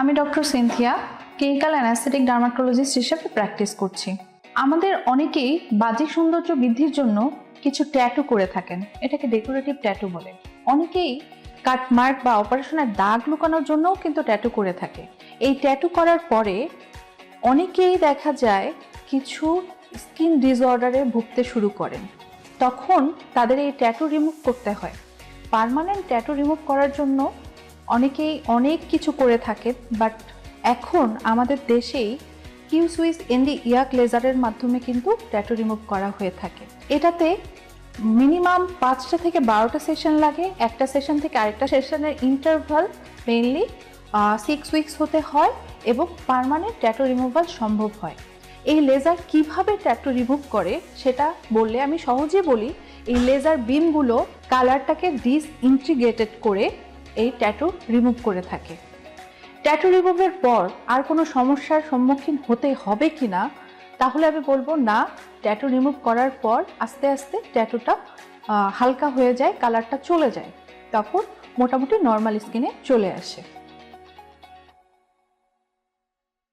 আমি doctor Cynthia, clinical anaesthetic dermatologist হিসেবে practice করছি। আমাদের অনেকেই বাহ্যিক সৌন্দর্য বৃদ্ধির জন্য কিছু ট্যাটু করে থাকেন, এটাকে ডেকোরেটিভ ট্যাটু বলে। অনেকেই কাটমার্ক বা অপারেশনের দাগ লুকানোর জন্যও কিন্তু ট্যাটু করে থাকে। এই ট্যাটু করার পরে অনেকেই দেখা যায় কিছু স্কিন ডিসঅর্ডারে ভুগতে শুরু করেন। তখন তাদের এই ট্যাটু রিমুভ করতে হয়। পার্মানেন্ট ট্যাটু রিমুভ করার জন্য অনেকেই অনেক কিছু করে থাকে বাট এখন আমাদের দেশেই কিউ সুইস এনডি ইয়াক লেজারের মাধ্যমে কিন্তু ট্যাটু রিমুভ করা হয়ে থাকে। এটাতে মিনিমাম পাঁচটা থেকে বারোটা সেশন লাগে, একটা সেশন থেকে আরেকটা সেশনের ইন্টারভাল মেইনলি সিক্স উইকস হতে হয় এবং পার্মানেন্ট ট্যাটু রিমুভাল সম্ভব হয়। এই লেজার কীভাবে ট্যাটু রিমুভ করে সেটা বললে আমি সহজে বলি, এই লেজার বিমগুলো কালারটাকে ডিসইন্টিগ্রেটেড করে এই ট্যাটু রিমুভ করে থাকে। ট্যাটু রিমুভের পর আর কোনো সমস্যার সম্মুখীন হতে হবে কি না, তাহলে আমি বলব না ট্যাটু রিমুভ করার পর আস্তে আস্তে ট্যাটুটা হালকা হয়ে যায় কালারটা চলে যায়। তখন মোটামুটি নর্মাল স্কিনে চলে আসে।